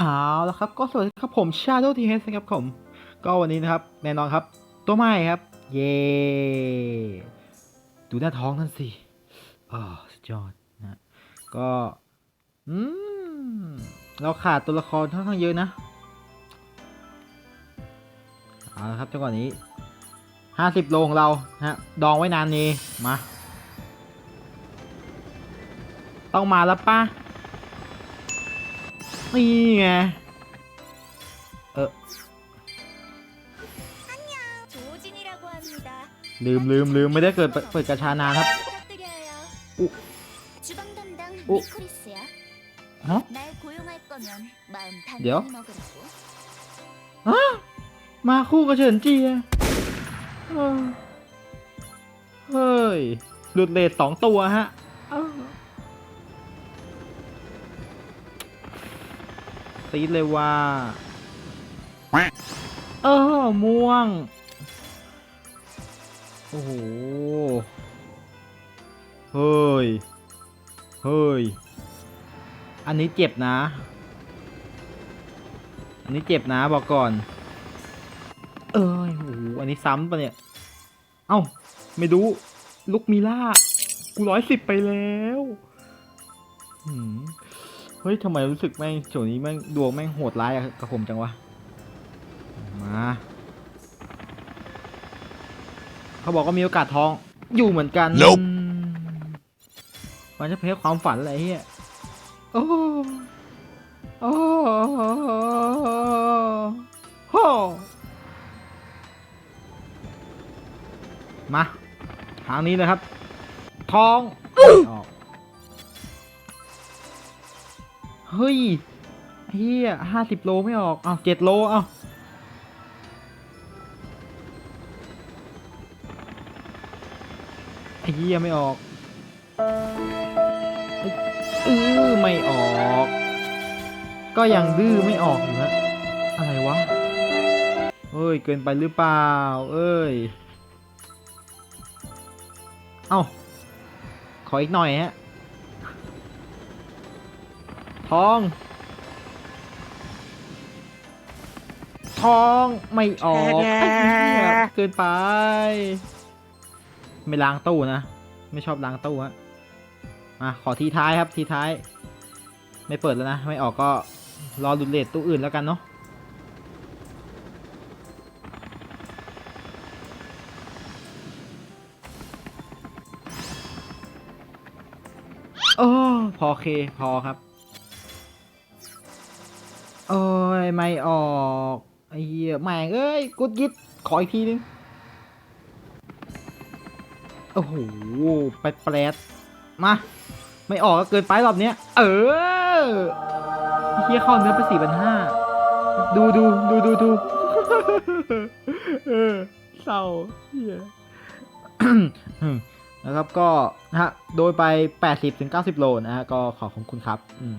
เอาละครับก็สวัสดีครับผม Shadow t h นะครับผม ก็วันนี้นะครับ แน่นอนครับ ตัวใหม่ครับ เย้ดูหน้าท้องนั่นสิอ๋อสุดยอดนะก็อืมเราขาดตัวละครค่อนข้างเยอะนะเอาละครับจังหวะนี้ห้าสิบโลของเรานะฮะดองไว้นานนี้มา ต้องมาแล้วป้า นี่ไง เออ 조진이라고 합니다. ลืมลืมลืมไม่ได้เกิดเปิดเปิดกระชานานครับ 부탁드려요. 오. 주방 담당 오. 니코리스야. ฮะ 날 고용할 거면 마음 ดี๋ยว 단단히 먹으라고. มาคู่กับเฉินเจียเออเฮ้ย หลุดเลทสองตัวฮะ เอ้าตีดเลยว่าเออม่วง โอ้โห เฮ้ย เฮ้ย อันนี้เจ็บนะ อันนี้เจ็บนะบอกก่อน เอ้ยโอ้โห อันนี้ซ้ำปะเนี่ย เอ้า ไม่รู้ ลุกมีล่า กูร้อยสิบไปแล้วหืม เฮ้ยทำไมรู้สึกแม่งโจนี้แม่งดวงแม่งโหดร้ายอะกับผมจังวะ มาเขาบอกว่ามีโอกาสท้องอยู่เหมือนกัน Nope อืมมันจะเพ้ความฝันอะไรเฮียโอ้โอ้โหมา ทางนี้เลยครับ ทองไม่ออก เฮ้ยเฮียห้าสิบโลไม่ออก เอาเจ็ดโล เอาไอ้เฮียไม่ออกเอ้ยอื้อไม่ออก ก็ยังดื้อไม่ออกอยู่ฮะอะไรวะ เอ้ย เกินไปหรือเปล่า เอ้ย เอ้า ขออีกหน่อยฮะ ทอง ทองไม่ออกไอ้เหี้ยเกินไป ไม่ล้างตู้นะ ไม่ชอบล้างตู้ฮะมาขอทีท้ายครับทีท้าย ไม่เปิดแล้วนะ ไม่ออกก็รอดุลเลตตู้อื่นแล้วกันเนาะโอ้พอเคพอครับ โอ้ยไม่ออกไอ้เหี้ยแม่งเอ้ยกุดยิดขออีกทีนึงโอ้โหแปดแปดมา ไม่ออกก็เกินไปรอบเนี้ย เออไอ้เฮียเข้าเนื้อไปสี่พันห้าดูดูดูดูดูเออเศร้าเฮียนะครับก็นะฮะโดยไป 80-90 โลนะฮะก็ขอขอบคุณครับ อืม